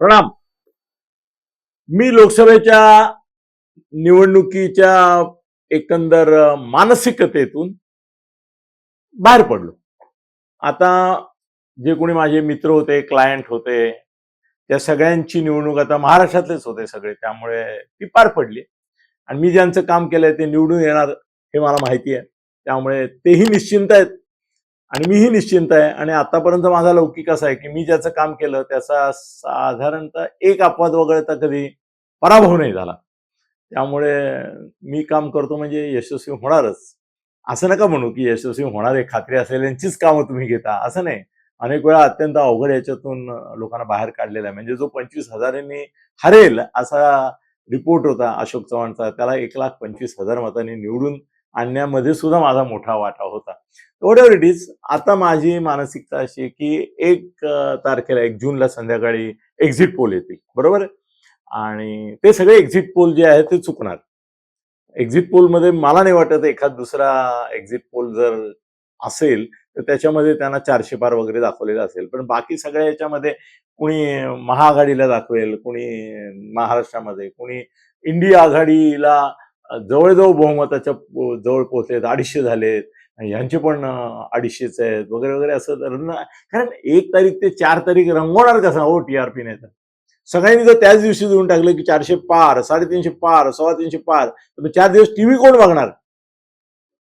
प्रणाम. मी लोकसभेच्या निवडणुकीच्या एकंदर मानसिकतेतून बाहेर पडलो. आता जे कोणी माझे मित्र होते क्लायंट होते त्या सगळ्यांची निवडणूक आता महाराष्ट्रातलेच होते सगळे त्यामुळे ती पार पडली. आणि मी ज्यांचं काम केलंय ते निवडून येणार हे मला माहिती आहे. त्यामुळे तेही निश्चिंत आहेत. आणि मीही निश्चिंत आहे. आणि आतापर्यंत माझा लौकिक असा आहे की मी ज्याचं काम केलं त्याचा साधारणतः एक अपवाद वगळता कधी पराभव नाही झाला. त्यामुळे मी काम करतो म्हणजे यशस्वी होणारच. असं नका म्हणू की यशस्वी होणार आहे खात्री असलेल्यांचीच कामं तुम्ही घेता. असं नाही. अनेक वेळा अत्यंत अवघड याच्यातून लोकांना बाहेर काढलेला आहे. म्हणजे जो पंचवीस हजारांनी हरेल असा रिपोर्ट होता अशोक चव्हाणचा त्याला एक लाख पंचवीस हजार मतांनी निवडून आणण्यामध्ये सुद्धा माझा मोठा वाटा होता. एवढ्यावर इट इज आता माझी मानसिकता अशी आहे की एक तारखेला एक जूनला संध्याकाळी एक्झिट पोल येतील. बरोबर? आणि ते सगळे एक्झिट पोल जे आहेत ते चुकणार. एक्झिट पोलमध्ये मला नाही वाटत एखाद दुसरा एक्झिट पोल जर असेल तर त्याच्यामध्ये त्यांना चारशे पार वगैरे दाखवलेलं असेल. पण बाकी सगळ्या याच्यामध्ये कुणी महाआघाडीला दाखवेल कुणी महाराष्ट्रामध्ये कुणी इंडिया आघाडीला जवळजवळ बहुमताच्या जवळ पोहोचलेत अडीचशे झालेत. यांचे पण अडीचशेच आहेत वगैरे वगैरे असं रंग कारण एक तारीख ते चार तारीख रंगवणार कसा? हो टीआरपी नाही तर. सगळ्यांनी जर त्याच दिवशी देऊन टाकलं की चारशे पार साडेतीनशे पार सव्वा तीनशे पार तर चार दिवस टीव्ही कोण बघणार?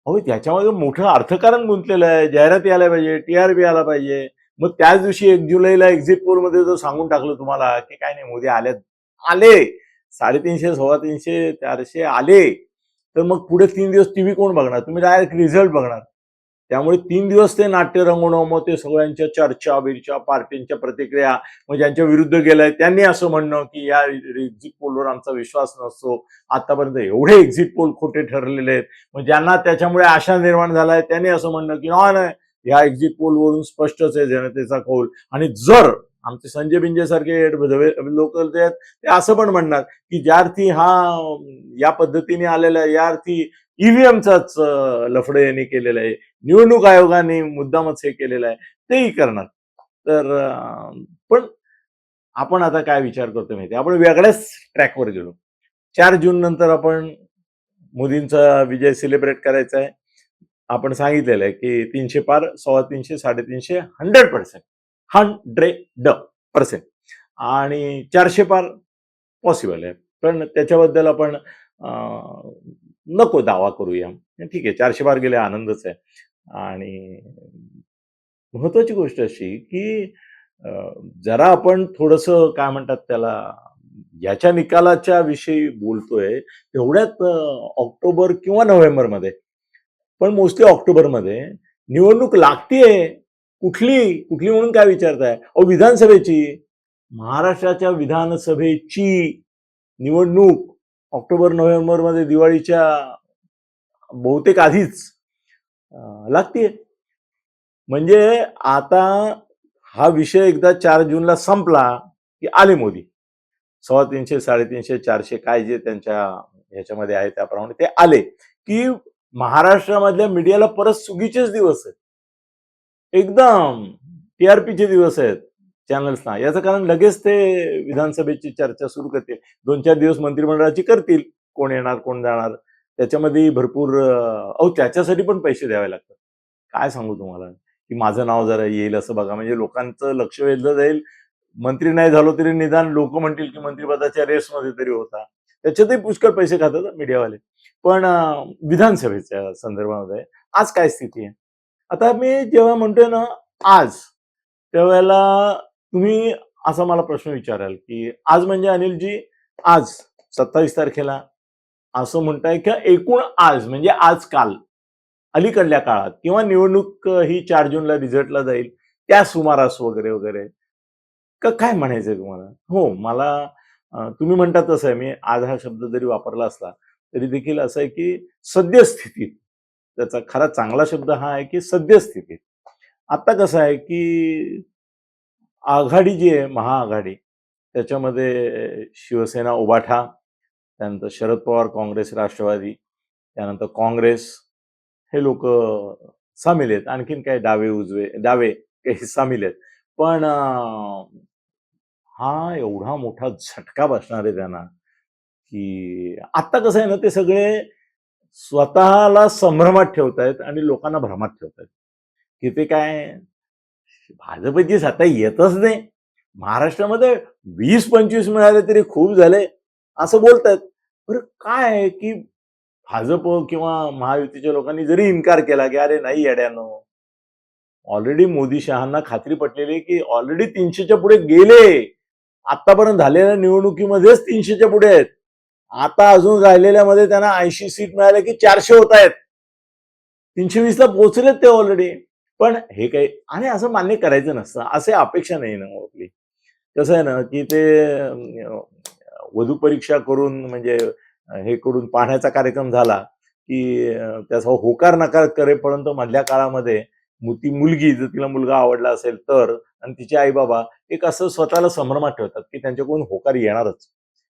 अहो त्याच्यामध्ये मोठं अर्थकारण गुंतलेलं आहे जाहिराती आल्या पाहिजे टीआरपी आला पाहिजे. मग त्याच दिवशी एक जुलैला एक्झिट पोलमध्ये जर सांगून टाकलं तुम्हाला की काय नाही मोदी आले आले. साडेतीनशे सव्वा तीनशे चारशे आले तर मग पुढे तीन दिवस टीव्ही कोण बघणार? तुम्ही डायरेक्ट रिझल्ट बघणार. त्यामुळे तीन दिवस ते नाट्य रंगवणं मग ते सगळ्यांच्या चर्चा बिरच्या पार्टींच्या प्रतिक्रिया मग ज्यांच्या विरुद्ध गेलंय त्यांनी असं म्हणणं की या एक्झिट पोलवर आमचा विश्वास नसतो. आतापर्यंत एवढे एक्झिट पोल खोटे ठरलेले आहेत. मग ज्यांना त्याच्यामुळे आशा निर्माण झालाय त्यांनी असं म्हणणं की नाही नाही या एक्झिट पोलवरून स्पष्टच आहे जनतेचा कौल. आणि जर आमचे संजय बिंजे सारखे लोक जे आहेत ते असं पण म्हणणार की ज्या अर्थी हा या पद्धतीने आलेला आहे या अर्थी ईव्हीएमचाच लफडे यांनी केलेलं आहे निवडणूक आयोगाने मुद्दामच हे केलेलं आहे तेही करणार. तर पण आपण आता काय विचार करतो माहिती आपण वेगळ्याच ट्रॅकवर गेलो. चार जून नंतर आपण मोदींचा विजय सेलिब्रेट करायचा आहे. आपण सांगितलेलं आहे की तीनशे पार सव्वा तीनशे साडेतीनशे हंड्रेड पर्सेंट. हंड्रेड पर्सेंट आणि चारशे पार पॉसिबल आहे. पण त्याच्याबद्दल आपण नको दावा करूया. ठीक आहे चारशे पार गेले आनंदच आहे. आणि महत्वाची गोष्ट अशी की जरा आपण थोडंसं काय म्हणतात त्याला याच्या निकालाच्या विषयी बोलतोय तेवढ्यात ऑक्टोबर किंवा नोव्हेंबरमध्ये. पण मोस्टली ऑक्टोबरमध्ये निवडणूक लागतीये. कुठली कुठली म्हणून काय विचारताय? अहो विधानसभेची. महाराष्ट्राच्या विधानसभेची निवडणूक ऑक्टोबर नोव्हेंबरमध्ये दिवाळीच्या बहुतेक आधीच लागते लागतीये. म्हणजे आता हा विषय एकदा चार जूनला संपला की आले मोदी. सव्वा तीनशे साडेतीनशे चारशे काय जे त्यांच्या ह्याच्यामध्ये आहे त्याप्रमाणे ते आले. की महाराष्ट्रामधल्या मीडियाला परत सुगीचेच दिवस आहेत. एकदम टीआरपीचे दिवस आहेत चॅनल्सना याचं कारण लगेच ते विधानसभेची चर्चा सुरू करतील. दोन चार दिवस मंत्रिमंडळाची करतील कोण येणार कोण जाणार. त्याच्यामध्ये भरपूर अहो त्याच्यासाठी पण पैसे द्यावे लागतात. काय सांगू तुम्हाला? की माझं नाव जरा येईल असं बघा. म्हणजे लोकांचं लक्ष वेधलं जाईल. मंत्री नाही झालो तरी निदान लोक म्हणतील की मंत्रिपदाच्या रेसमध्ये तरी होता. त्याच्यातही पुष्कळ पैसे खातात मीडियावाले. पण विधानसभेच्या संदर्भामध्ये आज काय स्थिती आहे? आता मी जेव्हा म्हणतोय ना आज त्यावेळेला तुम्ही असा मला प्रश्न विचाराल की आज म्हणजे अनिलजी आज सत्तावीस तारखेला असं म्हणताय की एकूण आज म्हणजे आज काल अलीकडल्या काळात किंवा निवडणूक ही चार जूनला रिझल्टला जाईल त्या सुमारास वगैरे वगैरे का काय म्हणायचंय तुम्हाला? हो मला तुम्ही म्हणता तसं आहे. मी आज हा शब्द जरी वापरला असला तरी देखील असं आहे की सद्यस्थितीत त्याचा खरा चांगला शब्द हा आहे की सद्यस्थितीत आता कसं आहे की आघाडी जी आहे महाआघाडी त्याच्यामध्ये शिवसेना उबाठा त्यानंतर शरद पवार काँग्रेस राष्ट्रवादी त्यानंतर काँग्रेस हे लोक सामील आहेत. आणखीन काही डावे उजवे डावे काही सामील आहेत. पण हा एवढा मोठा झटका बसणार आहे त्यांना की आत्ता कसं आहे ना ते सगळे स्वतःला संभ्रमात ठेवतायत आणि लोकांना भ्रमात ठेवतायत. की ते काय भाजपची सत्ता येतच नाही. महाराष्ट्रामध्ये वीस पंचवीस मिळाले तरी खूप झाले असं बोलतायत. बरं काय आहे की भाजप किंवा महायुतीच्या लोकांनी जरी इन्कार केला की अरे नाही येड्यानो. ऑलरेडी मोदी शहांना खात्री पटलेली की ऑलरेडी तीनशेच्या पुढे गेले. आतापर्यंत झालेल्या निवडणुकीमध्येच तीनशेच्या पुढे आहेत. आता अजून राहिलेल्यामध्ये त्यांना ऐंशी सीट मिळाले की चारशे होत आहेत. तीनशे वीसला पोहोचलेत ते ऑलरेडी पण हे काही आणि असं मान्य करायचं नसतं. असे अपेक्षा नाही ना आपली कसं आहे ना की ते वधू परीक्षा करून म्हणजे हे करून पाहण्याचा कार्यक्रम झाला की त्याचा होकार नकार करेपर्यंत मधल्या काळामध्ये ती मुलगी जर तिला मुलगा आवडला असेल तर आणि तिचे आई बाबा एक असं स्वतःला संभ्रमात ठेवतात की त्यांच्याकडून होकार येणारच.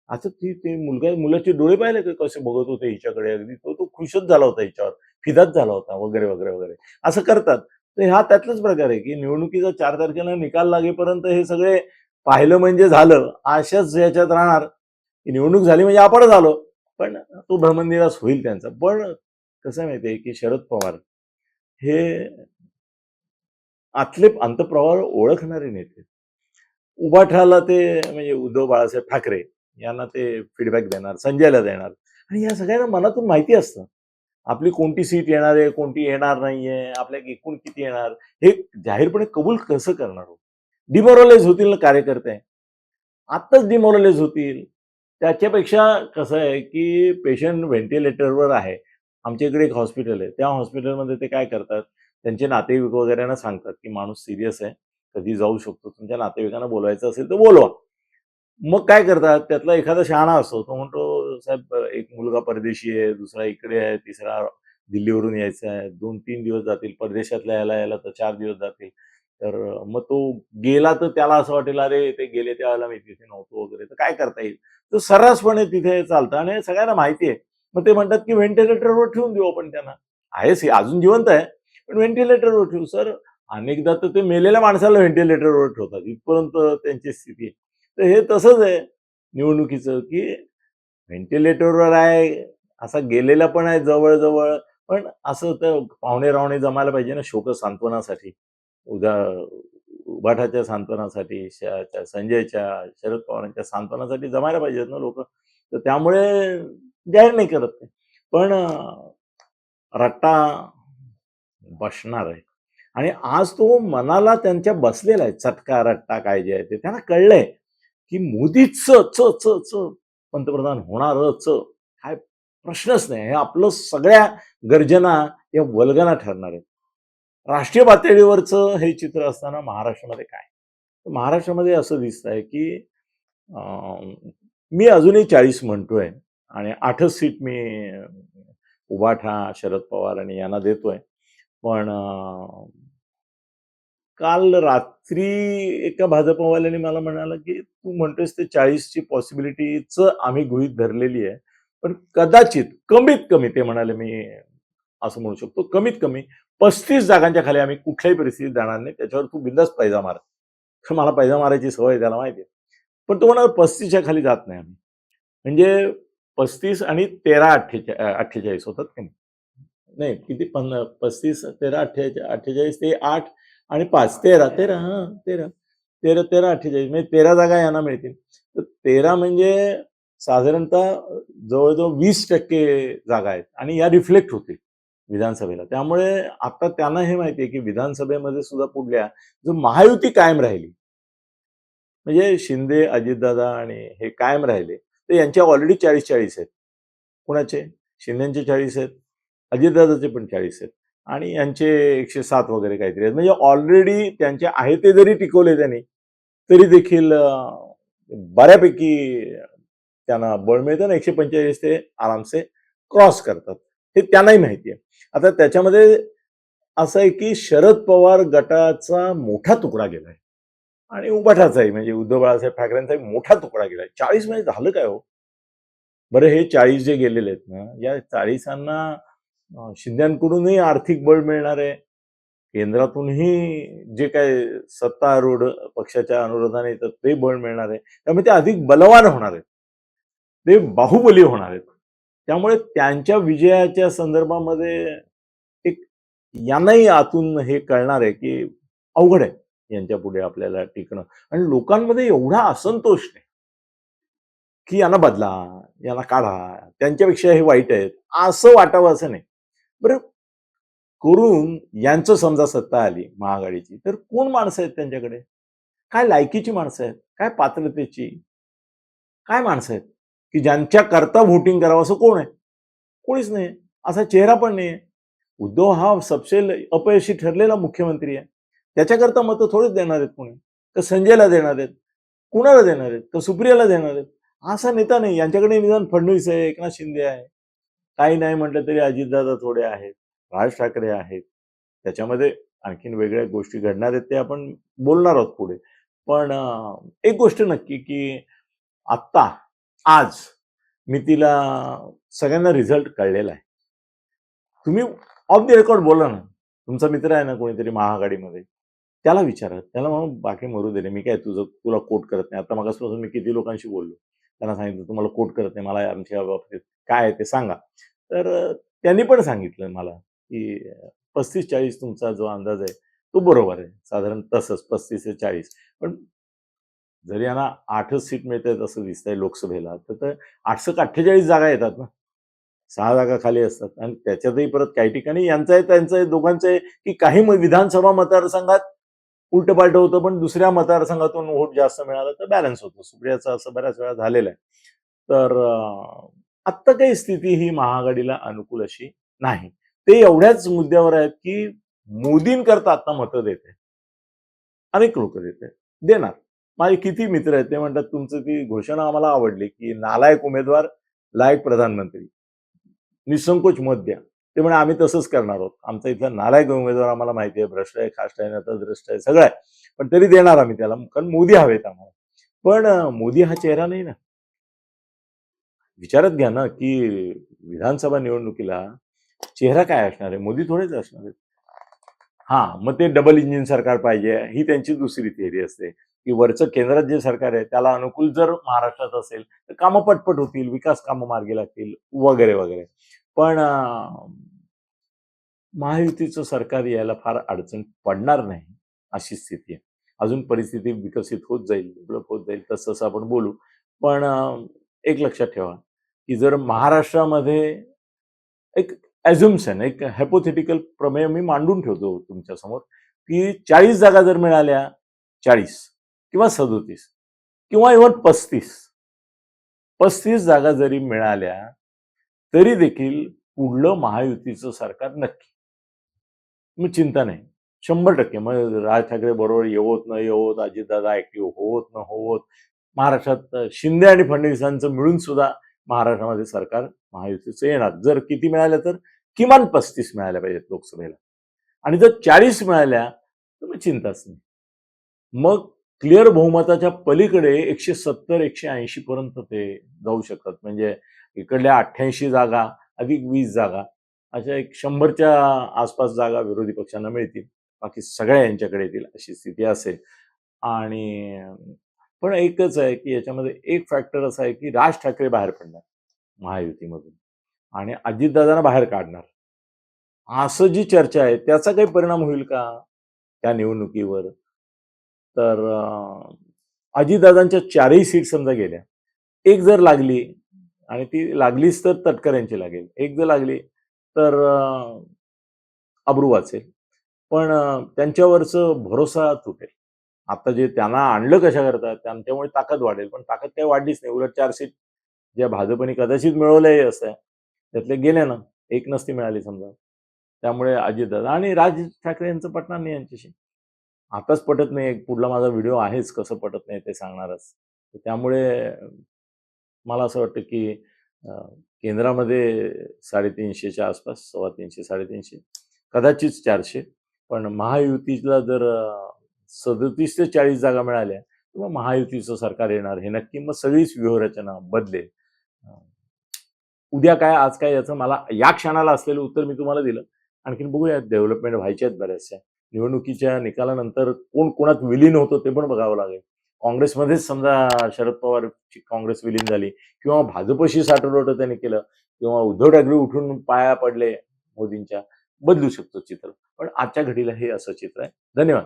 असं ती ते मुलगा मुलाचे डोळे पाहिले का कसे बघत होते हिच्याकडे? अगदी तो तो खुशच झाला होता हिच्यावर. फिदाच झाला होता वगैरे वगैरे वगैरे. असं करतात. तर हा त्यातलाच प्रकार आहे की निवडणुकीचा चार तारखेला निकाल लागेपर्यंत हे सगळे पाहिलं म्हणजे झालं. अशाच याच्यात राहणार. की निवडणूक झाली म्हणजे आपणच आलो पण तो भ्रमनिरास होईल त्यांचा. पण कसं माहिती आहे की शरद पवार हे आतले अंतप्रवाह ओळखणारे नेते. उभाठाला ते म्हणजे उद्धव बाळासाहेब ठाकरे यांना ते फीडबॅक देणार संजयला देणार. आणि या सगळ्यांना मनातून माहिती असतं. आपली कोणती सीट येणार आहे कोणती येणार नाहीये आपल्या एकूण किती येणार हे जाहीरपणे कबूल कसं करणार हो? डिमोरलाइज होतील ना कार्यकर्ते? आत्ताच डिमोरलाइज होतील. त्याच्यापेक्षा कसं आहे की पेशंट व्हेंटिलेटरवर आहे. आमच्या इकडे एक हॉस्पिटल आहे. त्या हॉस्पिटलमध्ये ते काय करतात? त्यांचे नातेवाईक वगैरेना सांगतात की माणूस सिरियस आहे. कधी जाऊ शकतो. तुमच्या नातेवाईकांना बोलवायचं असेल तर बोलवा. मग काय करतात? त्यातला एखादा शहाणा असतो तो म्हणतो साहेब एक मुलगा परदेशी आहे दुसरा इकडे आहे तिसरा दिल्लीवरून यायचा आहे दोन तीन दिवस जातील परदेशातल्या यायला यायला तर चार दिवस जातील. तर मग तो गेला तर त्याला असं वाटेल अरे ते गेले त्यावेळेला मी तिथे नव्हतो वगैरे. तर काय करता येईल? तर सर्रासपणे तिथे चालतं आणि सगळ्यांना माहिती आहे. मग ते म्हणतात की व्हेंटिलेटरवर ठेवून देऊ आपण त्यांना. आहेच हे, अजून जिवंत आहे पण व्हेंटिलेटरवर ठेवू. सर अनेकदा तर ते मेलेल्या माणसाला व्हेंटिलेटरवर ठेवतात. इथपर्यंत त्यांची स्थिती आहे. तर हे तसंच आहे निवडणुकीचं की व्हेंटिलेटरवर आहे असा गेलेला पण आहे जवळजवळ. पण असं तर पाहुणे रावणे जमायला पाहिजे ना शोक सांत्वनासाठी. उदा उभाटाच्या सांत्वनासाठी श- संजयच्या शरद पवारांच्या सांत्वनासाठी जमायला पाहिजेत ना लोक. तर त्यामुळे जाहीर नाही करत ते. पण रट्टा बसणार आहे. आणि आज तो मनाला त्यांच्या बसलेला आहे. चटका रट्टा काय जे आहे ते. त्यांना कळलंय. की मोदीच च च च पंतप्रधान होणारच काय प्रश्नच नाही. हे आपलं सगळ्या गर्जना या वल्गना ठरणार आहेत. राष्ट्रीय पातळीवरचं हे चित्र असताना महाराष्ट्रामध्ये काय? महाराष्ट्रामध्ये असं दिसत आहे की मी अजूनही चाळीस म्हणतोय आणि आठच सीट मी उभाठा शरद पवार आणि यांना देतोय. पण काल रात्री एका भाजपवाल्याने मला म्हणाला की तू म्हणतोयस ते चाळीसची पॉसिबिलिटीच आम्ही गृहित धरलेली आहे पण कदाचित कमीत कमी ते म्हणाले मी असं म्हणू शकतो कमीत कमी पस्तीस जागांच्या खाली आम्ही कुठल्याही परिस्थितीत जाणार नाही त्याच्यावर तू बिंदास पैजा मार. तर मला पैजा मारायची सवय त्याला माहिती आहे. पण तो म्हणाला पस्तीसच्या खाली जात नाही आम्ही. म्हणजे पस्तीस आणि तेरा अठ्ठेचा अठ्ठेचाळीस होतात का नाही? किती? पन्ना पस्तीस तेरा अठ्ठेचाळीस अठ्ठेचाळीस ते आठ आणि पाच तेरा तेरा हा तेरा तेरा तेरा अठ्ठेचाळीस म्हणजे तेरा जागा यांना मिळतील. तर तेरा म्हणजे साधारणतः जवळजवळ वीस टक्के जागा आहेत आणि या रिफ्लेक्ट होतील विधानसभेला. त्यामुळे आता त्यांना हे माहिती आहे की विधानसभेमध्ये सुद्धा पुढल्या जो महायुती कायम राहिली म्हणजे शिंदे अजितदादा आणि हे कायम राहिले तर यांच्या ऑलरेडी चाळीस चाळीस आहेत. कुणाचे? शिंदेचे चाळीस आहेत. अजितदादाचे पण चाळीस आहेत. आणि यांचे एकशे सात वगैरे काहीतरी आहेत. म्हणजे ऑलरेडी त्यांचे आहे ते जरी टिकवले त्यांनी तरी देखील बऱ्यापैकी त्यांना बळ मिळतं ना एकशे पंचेचाळीस ते आरामसे क्रॉस करतात. हे त्यांनाही माहिती आहे. आता त्याच्यामध्ये असं आहे की शरद पवार गटाचा मोठा तुकडा गेलाय. आणि उबाठाचाही म्हणजे उद्धव बाळासाहेब ठाकरेंचाही एक मोठा तुकडा गेलाय. चाळीस म्हणजे झालं काय हो? बरं हे चाळीस जे गेलेले आहेत ना या चाळीसांना शिंद्यांकडूनही आर्थिक बळ मिळणार आहे. केंद्रातूनही जे काय सत्तारूढ पक्षाच्या अनुरोधाने येतात ते बळ मिळणार आहे. त्यामुळे ते अधिक बलवान होणार आहेत. ते बाहुबली होणार आहेत. त्यामुळे त्यांच्या विजयाच्या संदर्भामध्ये एक यांनाही आतून हे कळणार आहे की अवघड आहे यांच्या पुढे आपल्याला टिकणं. आणि लोकांमध्ये एवढा असंतोष नाही की यांना बदला यांना काढा त्यांच्यापेक्षा हे वाईट आहेत असं वाटावं असं नाही. बरं? करून यांचं समजा सत्ता आली महाआघाडीची तर कोण माणसं आहेत त्यांच्याकडे? काय लायकीची माणसं आहेत? काय पात्रतेची? काय माणसं आहेत? की ज्यांच्या करता व्होटिंग करावं असं कोण आहे? कोणीच नाही. असा चेहरा पण नाही उद्धव हा सबसे अपयशी ठरलेला मुख्यमंत्री आहे. त्याच्याकरता मतं थोडीच देणार आहेत कोणी? तर संजयला देणार आहेत? कुणाला देणार आहेत? तर सुप्रियाला देणार आहेत? असा नेता नाही. यांच्याकडे निदान फडणवीस आहे एकनाथ शिंदे आहे. काही नाही म्हटलं तरी अजितदादा थोडे आहेत राज ठाकरे आहेत. त्याच्यामध्ये आणखीन वेगळ्या गोष्टी घडणार आहेत ते आपण बोलणार आहोत पुढे. पण एक गोष्ट नक्की की आत्ता आज मी तिला सगळ्यांना रिझल्ट कळलेला आहे. तुम्ही ऑफ द रेकॉर्ड बोला ना. तुमचा मित्र आहे ना कोणीतरी महाआघाडीमध्ये? त्याला विचारा. त्याला म्हणून बाकी मरू दिले मी काय तुझं तुला कोट करत नाही. आता मागासपासून मी किती लोकांशी बोललो. त्यांना सांगितलं तुम्हाला कोट करत नाही. मला आमच्या बाबतीत काय आहे ते सांगा. तर त्यांनी पण सांगितलं मला की पस्तीस चाळीस तुमचा जो अंदाज आहे तो बरोबर आहे. साधारण तसंच पस्तीस ते चाळीस. पण जरी यांना आठच सीट मिळत आहेत असं दिसतंय लोकसभेला तर ते आठशे अठ्ठेचाळीस जागा येतात ना. सहा जागा खाली असतात. आणि त्याच्यातही परत काही ठिकाणी यांचं आहे त्यांचं आहे दोघांचं आहे की काही विधानसभा मतदारसंघात उलट पालट होतं पण दुसऱ्या मतदारसंघातून वोट जास्त मिळालं तर बॅलन्स होतं. सुप्रियाचं असं बऱ्याच वेळा झालेलं आहे. तर आत्ता काही स्थिती ही महाआघाडीला अनुकूल अशी नाही. ते एवढ्याच मुद्द्यावर आहेत की मोदींकरता आता मतं देते. अनेक लोक देते. देणार. माझे किती मित्र आहेत ते म्हणतात तुमचं ती घोषणा आम्हाला आवडली की नालायक उमेदवार लायक प्रधानमंत्री. निसंकोच मत द्या. ते म्हणे आम्ही तसंच करणार आहोत. आमचा इथला नालायक उमेदवार आम्हाला माहिती आहे भ्रष्ट आहे खास्ट आहे नतर भ्रष्ट आहे सगळं आहे. पण तरी देणार आम्ही त्याला. कारण मोदी हवेत आम्हाला. पण मोदी हा चेहरा नाही ना. विचारत घ्या ना की विधानसभा निवडणुकीला चेहरा काय असणार आहे? मोदी थोडेच असणार आहेत. हा मग ते डबल इंजिन सरकार पाहिजे ही त्यांची दुसरी थिअरी असते. की वरचं केंद्रात जे सरकार आहे त्याला अनुकूल जर महाराष्ट्रात असेल तर कामं पटपट होतील विकास कामं मार्गी लागतील वगैरे वगैरे. पण महायुतीचं सरकार यायला फार अडचण पडणार नाही अशी स्थिती आहे. अजून परिस्थिती विकसित होत जाईल डेव्हलप होत जाईल तसं तसं आपण बोलू. पण एक लक्षात ठेवा की जर महाराष्ट्रामध्ये एक ॲझ्युम्सन एक हॅपोथेटिकल प्रमेय मी मांडून ठेवतो तुमच्यासमोर की चाळीस जागा जर मिळाल्या चाळीस किंवा सदोतीस किंवा इव्हन पस्तीस पस्तीस जागा जरी मिळाल्या तरी देखील पुढलं महायुतीचं सरकार नक्की. मग चिंता नाही. शंभर टक्के. मग राज ठाकरे बरोबर येवत न येवत अजितदादा ऍक्टिव्ह होत न होत महाराष्ट्रात शिंदे आणि फडणवीसांचं मिळून सुद्धा महाराष्ट्रामध्ये सरकार महायुतीचं येणार. जर किती मिळाल्या तर किमान पस्तीस मिळाल्या पाहिजेत लोकसभेला. आणि जर चाळीस मिळाल्या तर मग चिंताच नाही. मग क्लिअर बहुमताच्या पलीकडे एकशे सत्तर एकशे ऐंशी पर्यंत ते जाऊ शकतात. म्हणजे इकडल्या अठ्ठ्याऐंशी जागा अधिक वीस जागा अशा एक शंभरच्या आसपास जागा विरोधी पक्षांना मिळतील. बाकी सगळ्या यांच्याकडे येतील अशी स्थिती असेल. आणि पण एकच आहे की याच्यामध्ये एक फॅक्टर असा आहे की राज ठाकरे बाहेर पडणार महायुतीमधून आणि अजितदादांना बाहेर काढणार. असं जी चर्चा आहे त्याचा काही परिणाम होईल का त्या निवडणुकीवर? तर अजितदादांच्या चारही सीट समजा गेल्या एक जर लागली आणि ती लागलीच तर तटकऱ्यांची लागेल. एक जर लागली तर अब्रू वाचेल. पण त्यांच्यावरचं भरोसा तुटेल. आता जे त्यांना आणलं कशा करतात त्यांच्यामुळे ताकद वाढेल. पण ताकद काही वाढलीच नाही. उलट चार सीट ज्या भाजपने कदाचित मिळवलंही असं त्यातले गेले ना एक नसती मिळाली समजा. त्यामुळे अजितदादा आणि राज ठाकरे यांचं पटणार नाही यांच्याशी. आताच पटत नाही. एक पुढला माझा व्हिडिओ आहेच कसं पटत नाही ते सांगणारच. त्यामुळे मला असं वाटतं की केंद्रामध्ये साडेतीनशेच्या आसपास सव्वा तीनशे साडेतीनशे कदाचित चारशे. पण महायुतीला जर सदतीस ते चाळीस जागा मिळाल्या किंवा मग महायुतीचं सरकार येणार हे नक्की. मग सगळीच व्यूहरचना बदलेल. उद्या काय आज काय याचं मला या क्षणाला असलेलं उत्तर मी तुम्हाला दिलं. आणखीन बघूया डेव्हलपमेंट व्हायच्या आहेत बऱ्याचशा निवडणुकीच्या निकालानंतर कोण कोणात विलीन होतो ते पण बघावं लागेल. काँग्रेसमध्येच समजा शरद पवारची काँग्रेस विलीन झाली किंवा भाजपशी साठवलोट त्यांनी केलं किंवा उद्धव ठाकरे उठून पाया पडले मोदींच्या बदलू शकतो चित्र. पण आजच्या घडीला हे असं चित्र आहे. धन्यवाद.